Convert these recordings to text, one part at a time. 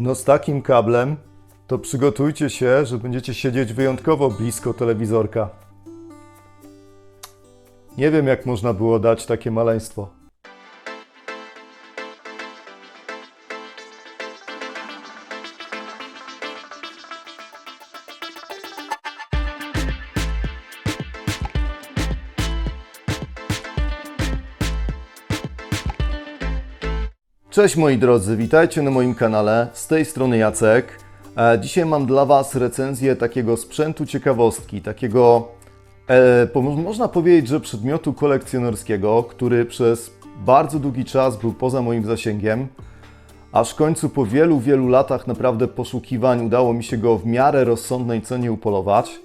No z takim kablem to przygotujcie się, że będziecie siedzieć wyjątkowo blisko telewizorka. Nie wiem, jak można było dać takie maleństwo. Cześć moi drodzy, witajcie na moim kanale. Z tej strony Jacek. E, Dzisiaj mam dla Was recenzję takiego sprzętu ciekawostki, takiego e, można powiedzieć, że przedmiotu kolekcjonerskiego, który przez bardzo długi czas był poza moim zasięgiem. Aż w końcu po wielu, wielu latach naprawdę poszukiwań udało mi się go w miarę rozsądnej cenie upolować.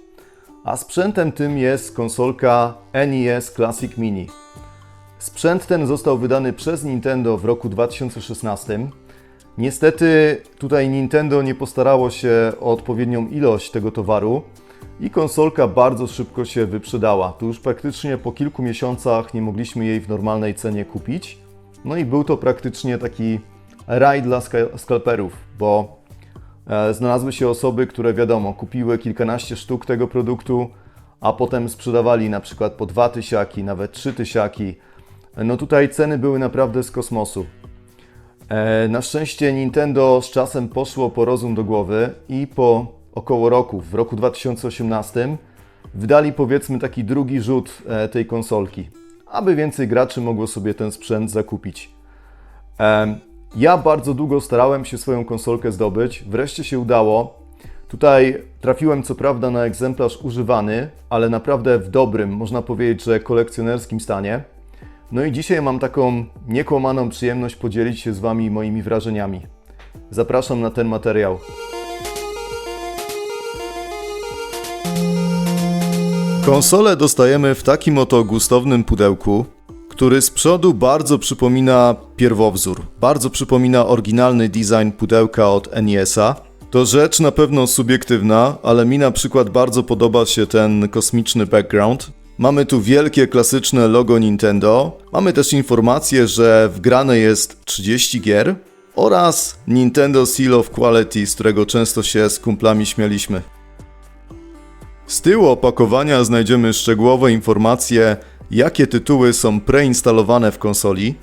A sprzętem tym jest konsolka NES Classic Mini. Sprzęt ten został wydany przez Nintendo w roku 2016. Niestety tutaj Nintendo nie postarało się o odpowiednią ilość tego towaru i konsolka bardzo szybko się wyprzedała. Tu już praktycznie po kilku miesiącach nie mogliśmy jej w normalnej cenie kupić. No i był to praktycznie taki raj dla ska- skalperów, bo e, znalazły się osoby, które wiadomo, kupiły kilkanaście sztuk tego produktu, a potem sprzedawali na przykład po dwa tysiaki, nawet trzy tysiaki. No tutaj ceny były naprawdę z kosmosu. E, Na szczęście Nintendo z czasem poszło po rozum do głowy i po około roku, w roku 2018, wydali powiedzmy taki drugi rzut e, tej konsolki, aby więcej graczy mogło sobie ten sprzęt zakupić. Em, Ja bardzo długo starałem się swoją konsolkę zdobyć, wreszcie się udało. Tutaj trafiłem co prawda na egzemplarz używany, ale naprawdę w dobrym, można powiedzieć, że kolekcjonerskim stanie. No i dzisiaj mam taką niekłamaną przyjemność podzielić się z Wami moimi wrażeniami. Zapraszam na ten materiał. Konsolę dostajemy w takim oto gustownym pudełku, który z przodu bardzo przypomina pierwowzór. Bardzo przypomina oryginalny design pudełka od NES-a. To rzecz na pewno subiektywna, ale mi na przykład bardzo podoba się ten kosmiczny background. Mamy tu wielkie klasyczne logo Nintendo. Mamy też informację, że wgrane jest 30 gier oraz Nintendo Seal of Quality, z którego często się z kumplami śmialiśmy. Z tyłu opakowania znajdziemy szczegółowe informacje, jakie tytuły są preinstalowane w konsoli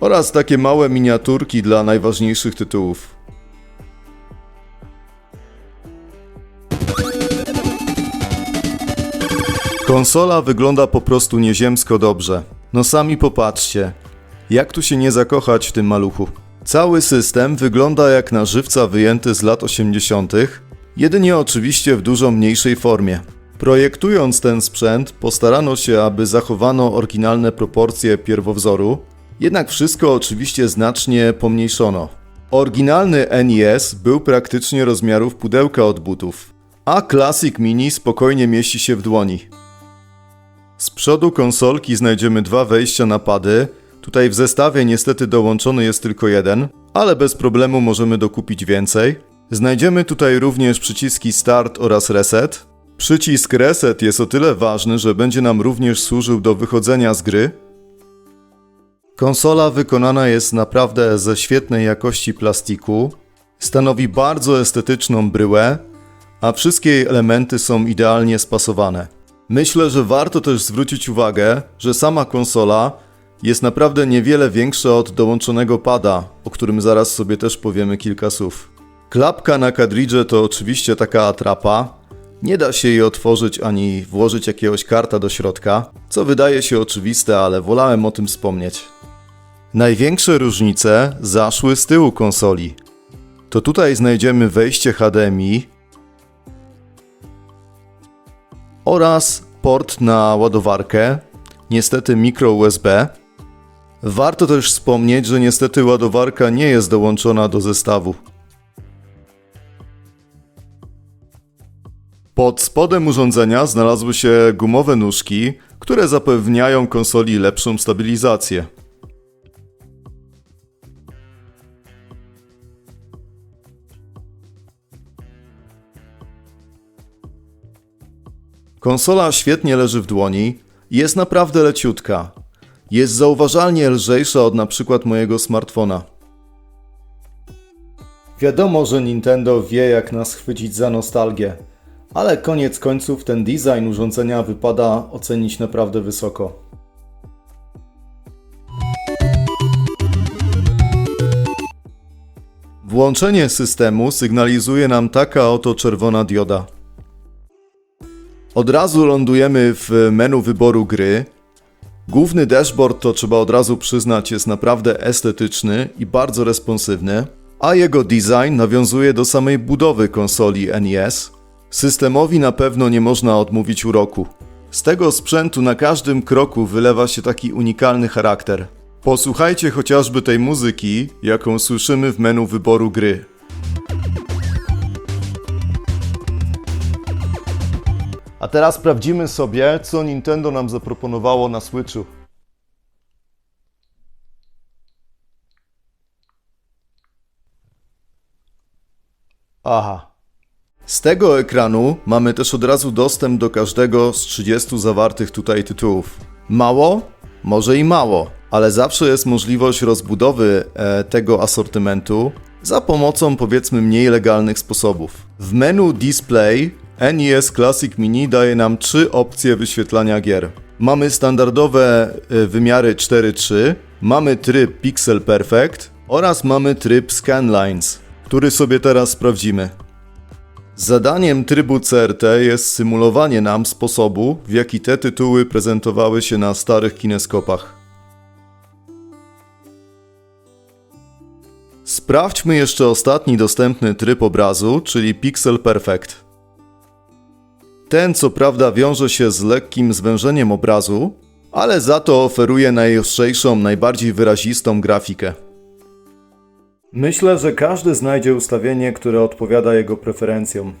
oraz takie małe miniaturki dla najważniejszych tytułów. Konsola wygląda po prostu nieziemsko dobrze. No sami popatrzcie, jak tu się nie zakochać w tym maluchu. Cały system wygląda jak na żywca wyjęty z lat 80., jedynie oczywiście w dużo mniejszej formie. Projektując ten sprzęt, postarano się, aby zachowano oryginalne proporcje pierwowzoru, jednak wszystko oczywiście znacznie pomniejszono. Oryginalny NES był praktycznie rozmiarów pudełka od butów, a Classic Mini spokojnie mieści się w dłoni. Z przodu konsolki znajdziemy dwa wejścia na pady. Tutaj w zestawie niestety dołączony jest tylko jeden, ale bez problemu możemy dokupić więcej. Znajdziemy tutaj również przyciski Start oraz Reset. Przycisk Reset jest o tyle ważny, że będzie nam również służył do wychodzenia z gry. Konsola wykonana jest naprawdę ze świetnej jakości plastiku. Stanowi bardzo estetyczną bryłę, a wszystkie jej elementy są idealnie spasowane. Myślę, że warto też zwrócić uwagę, że sama konsola jest naprawdę niewiele większa od dołączonego pada, o którym zaraz sobie też powiemy kilka słów. Klapka na kadridże to oczywiście taka atrapa. Nie da się jej otworzyć ani włożyć jakiegoś karta do środka, co wydaje się oczywiste, ale wolałem o tym wspomnieć. Największe różnice zaszły z tyłu konsoli. To tutaj znajdziemy wejście HDMI, oraz port na ładowarkę, niestety mikro USB. Warto też wspomnieć, że niestety ładowarka nie jest dołączona do zestawu. Pod spodem urządzenia znalazły się gumowe nóżki, które zapewniają konsoli lepszą stabilizację. Konsola świetnie leży w dłoni jest naprawdę leciutka. Jest zauważalnie lżejsza od na przykład mojego smartfona. Wiadomo, że Nintendo wie jak nas chwycić za nostalgię, ale koniec końców ten design urządzenia wypada ocenić naprawdę wysoko. Włączenie systemu sygnalizuje nam taka oto czerwona dioda. Od razu lądujemy w menu wyboru gry. Główny dashboard, to trzeba od razu przyznać, jest naprawdę estetyczny i bardzo responsywny, a jego design nawiązuje do samej budowy konsoli NES. Systemowi na pewno nie można odmówić uroku. Z tego sprzętu na każdym kroku wylewa się taki unikalny charakter. Posłuchajcie chociażby tej muzyki, jaką słyszymy w menu wyboru gry. A teraz sprawdzimy sobie, co Nintendo nam zaproponowało na Switchu. Aha. Z tego ekranu mamy też od razu dostęp do każdego z 30 zawartych tutaj tytułów. Mało? Może i mało, ale zawsze jest możliwość rozbudowy e, tego asortymentu za pomocą powiedzmy mniej legalnych sposobów. W menu Display NES Classic Mini daje nam trzy opcje wyświetlania gier. Mamy standardowe e, wymiary 4:3, mamy tryb Pixel Perfect oraz mamy tryb Scanlines, który sobie teraz sprawdzimy. Zadaniem trybu CRT jest symulowanie nam sposobu, w jaki te tytuły prezentowały się na starych kineskopach. Sprawdźmy jeszcze ostatni dostępny tryb obrazu, czyli Pixel Perfect. Ten co prawda wiąże się z lekkim zwężeniem obrazu, ale za to oferuje najostrzejszą, najbardziej wyrazistą grafikę. Myślę, że każdy znajdzie ustawienie, które odpowiada jego preferencjom.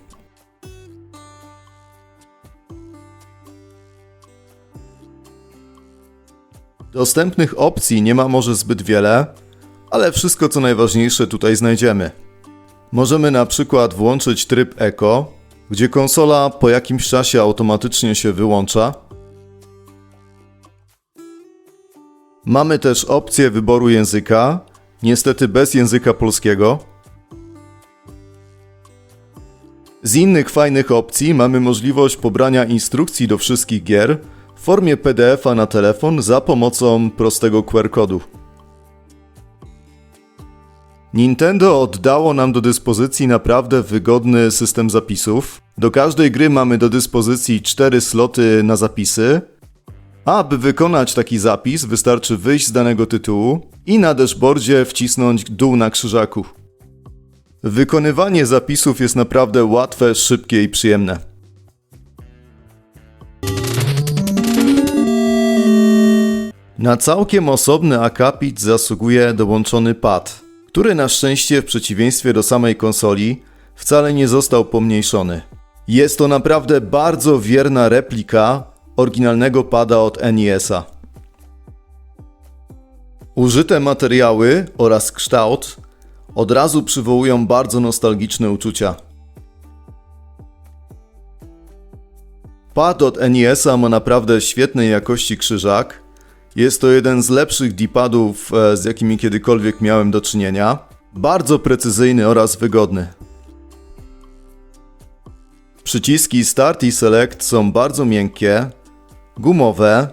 Dostępnych opcji nie ma może zbyt wiele, ale wszystko co najważniejsze tutaj znajdziemy. Możemy na przykład włączyć tryb Eco, gdzie konsola po jakimś czasie automatycznie się wyłącza. Mamy też opcję wyboru języka, niestety bez języka polskiego. Z innych fajnych opcji mamy możliwość pobrania instrukcji do wszystkich gier w formie PDF-a na telefon za pomocą prostego QR-kodu. Nintendo oddało nam do dyspozycji naprawdę wygodny system zapisów. Do każdej gry mamy do dyspozycji 4 sloty na zapisy. Aby wykonać taki zapis, wystarczy wyjść z danego tytułu i na dashboardzie wcisnąć dół na krzyżaku. Wykonywanie zapisów jest naprawdę łatwe, szybkie i przyjemne. Na całkiem osobny akapit zasługuje dołączony pad, który na szczęście w przeciwieństwie do samej konsoli wcale nie został pomniejszony. Jest to naprawdę bardzo wierna replika oryginalnego pada od NES-a. Użyte materiały oraz kształt od razu przywołują bardzo nostalgiczne uczucia. Pad od NES-a ma naprawdę świetnej jakości krzyżak. Jest to jeden z lepszych D-padów, e, z jakimi kiedykolwiek miałem do czynienia. Bardzo precyzyjny oraz wygodny. Przyciski Start i Select są bardzo miękkie, gumowe,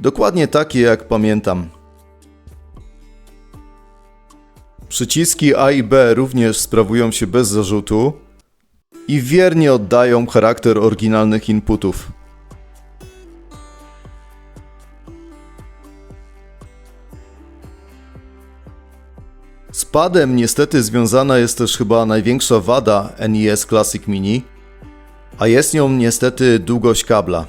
dokładnie takie jak pamiętam. Przyciski A i B również sprawują się bez zarzutu i wiernie oddają charakter oryginalnych inputów. Padem niestety związana jest też chyba największa wada NES Classic Mini, a jest nią niestety długość kabla.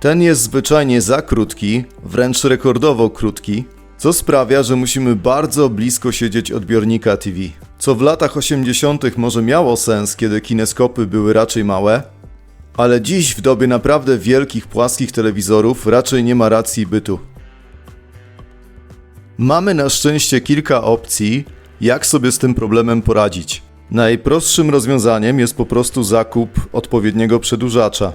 Ten jest zwyczajnie za krótki, wręcz rekordowo krótki, co sprawia, że musimy bardzo blisko siedzieć odbiornika TV. Co w latach 80. może miało sens, kiedy kineskopy były raczej małe, ale dziś w dobie naprawdę wielkich płaskich telewizorów raczej nie ma racji bytu. Mamy na szczęście kilka opcji, jak sobie z tym problemem poradzić. Najprostszym rozwiązaniem jest po prostu zakup odpowiedniego przedłużacza.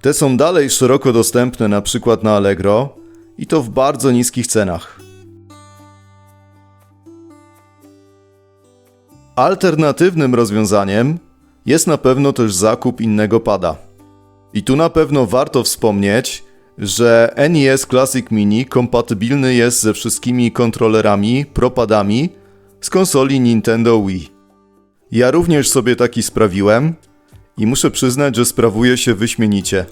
Te są dalej szeroko dostępne na przykład na Allegro i to w bardzo niskich cenach. Alternatywnym rozwiązaniem jest na pewno też zakup innego pada. I tu na pewno warto wspomnieć, że NES Classic Mini kompatybilny jest ze wszystkimi kontrolerami, propadami z konsoli Nintendo Wii. Ja również sobie taki sprawiłem i muszę przyznać, że sprawuje się wyśmienicie.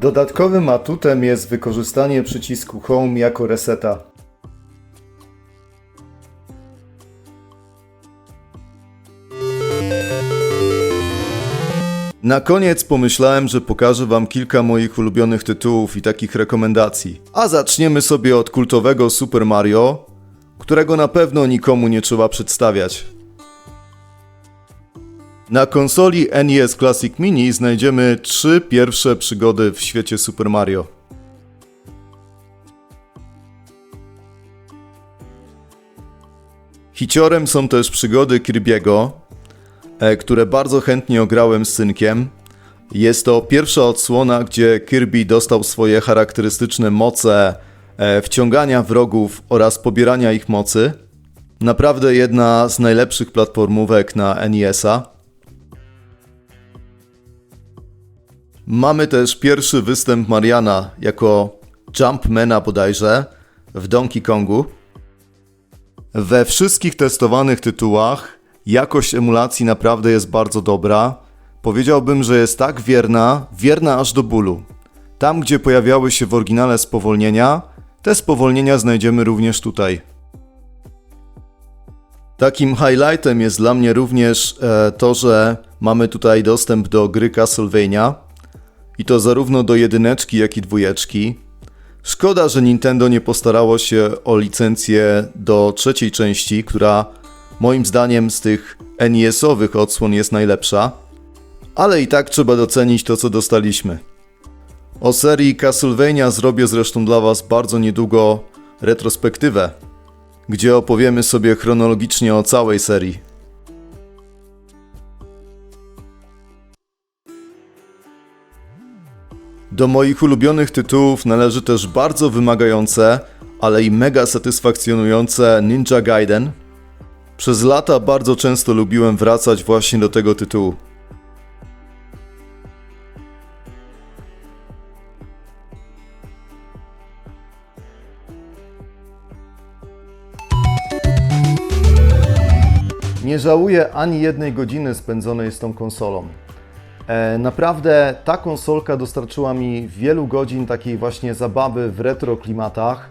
Dodatkowym atutem jest wykorzystanie przycisku Home jako reseta. Na koniec pomyślałem, że pokażę Wam kilka moich ulubionych tytułów i takich rekomendacji. A zaczniemy sobie od kultowego Super Mario, którego na pewno nikomu nie trzeba przedstawiać. Na konsoli NES Classic Mini znajdziemy trzy pierwsze przygody w świecie Super Mario. Hiciorem są też przygody Kirby'ego, które bardzo chętnie ograłem z synkiem. Jest to pierwsza odsłona, gdzie Kirby dostał swoje charakterystyczne moce e, wciągania wrogów oraz pobierania ich mocy. Naprawdę jedna z najlepszych platformówek na NES-a. Mamy też pierwszy występ Mariana jako Jumpmana bodajże w Donkey Kongu. We wszystkich testowanych tytułach jakość emulacji naprawdę jest bardzo dobra. Powiedziałbym, że jest tak wierna, wierna aż do bólu. Tam, gdzie pojawiały się w oryginale spowolnienia, te spowolnienia znajdziemy również tutaj. Takim highlightem jest dla mnie również e, to, że mamy tutaj dostęp do gry Castlevania i to zarówno do jedyneczki, jak i dwójeczki. Szkoda, że Nintendo nie postarało się o licencję do trzeciej części, która moim zdaniem z tych NES-owych odsłon jest najlepsza, ale i tak trzeba docenić to, co dostaliśmy. O serii Castlevania zrobię zresztą dla Was bardzo niedługo retrospektywę, gdzie opowiemy sobie chronologicznie o całej serii. Do moich ulubionych tytułów należy też bardzo wymagające, ale i mega satysfakcjonujące Ninja Gaiden. Przez lata bardzo często lubiłem wracać właśnie do tego tytułu. Nie żałuję ani jednej godziny spędzonej z tą konsolą. E, Naprawdę ta konsolka dostarczyła mi wielu godzin takiej właśnie zabawy w retro klimatach,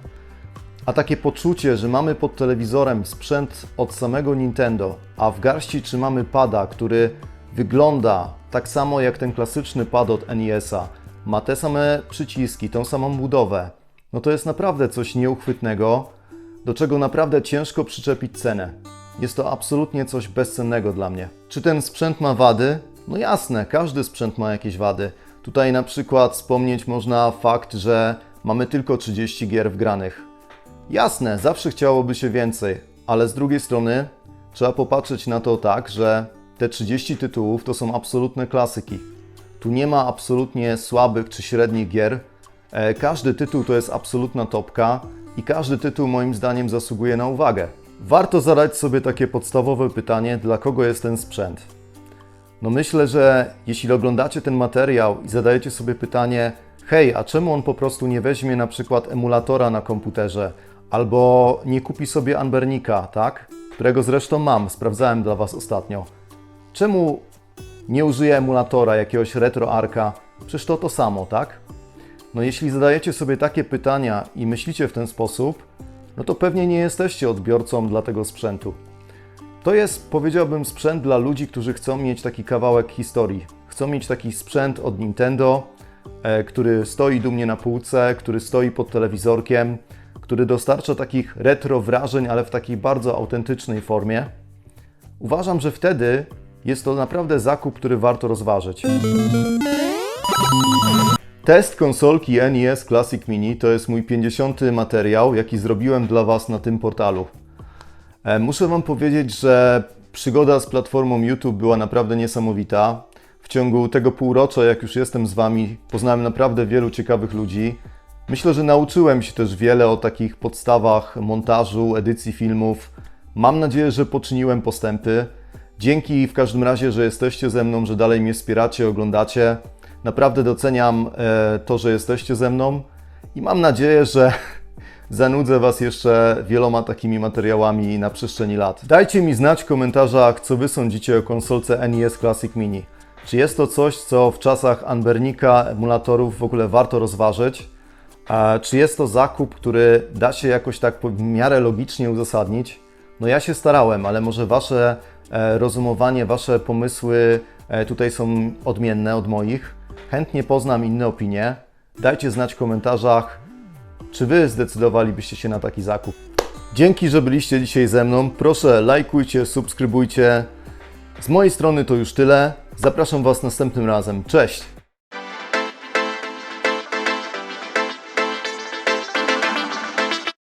a takie poczucie, że mamy pod telewizorem sprzęt od samego Nintendo, a w garści trzymamy pada, który wygląda tak samo jak ten klasyczny pad od NES-a, ma te same przyciski, tą samą budowę, no to jest naprawdę coś nieuchwytnego, do czego naprawdę ciężko przyczepić cenę. Jest to absolutnie coś bezcennego dla mnie. Czy ten sprzęt ma wady? No jasne, każdy sprzęt ma jakieś wady. Tutaj na przykład wspomnieć można fakt, że mamy tylko 30 gier wgranych. Jasne, zawsze chciałoby się więcej, ale z drugiej strony trzeba popatrzeć na to tak, że te 30 tytułów to są absolutne klasyki. Tu nie ma absolutnie słabych czy średnich gier. E, Każdy tytuł to jest absolutna topka i każdy tytuł moim zdaniem zasługuje na uwagę. Warto zadać sobie takie podstawowe pytanie, dla kogo jest ten sprzęt. No myślę, że jeśli oglądacie ten materiał i zadajecie sobie pytanie, hej, a czemu on po prostu nie weźmie na przykład emulatora na komputerze, albo nie kupi sobie Anbernika, tak? Którego zresztą mam, sprawdzałem dla Was ostatnio. Czemu nie użyje emulatora, jakiegoś RetroArka? Przecież to to samo, tak? No jeśli zadajecie sobie takie pytania i myślicie w ten sposób, no to pewnie nie jesteście odbiorcą dla tego sprzętu. To jest, powiedziałbym, sprzęt dla ludzi, którzy chcą mieć taki kawałek historii. Chcą mieć taki sprzęt od Nintendo, e, który stoi dumnie na półce, który stoi pod telewizorkiem, który dostarcza takich retro wrażeń, ale w takiej bardzo autentycznej formie. Uważam, że wtedy jest to naprawdę zakup, który warto rozważyć. Test konsolki NES Classic Mini to jest mój 50. materiał, jaki zrobiłem dla Was na tym portalu. E, Muszę Wam powiedzieć, że przygoda z platformą YouTube była naprawdę niesamowita. W ciągu tego półrocza, jak już jestem z Wami, poznałem naprawdę wielu ciekawych ludzi. Myślę, że nauczyłem się też wiele o takich podstawach montażu, edycji filmów. Mam nadzieję, że poczyniłem postępy. Dzięki w każdym razie, że jesteście ze mną, że dalej mnie wspieracie, oglądacie. Naprawdę doceniam e, to, że jesteście ze mną i mam nadzieję, że zanudzę Was jeszcze wieloma takimi materiałami na przestrzeni lat. Dajcie mi znać w komentarzach, co Wy sądzicie o konsolce NES Classic Mini. Czy jest to coś, co w czasach Anbernika, emulatorów w ogóle warto rozważyć? A czy jest to zakup, który da się jakoś tak w miarę logicznie uzasadnić? No ja się starałem, ale może Wasze e, rozumowanie, Wasze pomysły e, tutaj są odmienne od moich. Chętnie poznam inne opinie. Dajcie znać w komentarzach, czy Wy zdecydowalibyście się na taki zakup. Dzięki, że byliście dzisiaj ze mną. Proszę lajkujcie, subskrybujcie. Z mojej strony to już tyle. Zapraszam Was następnym razem. Cześć!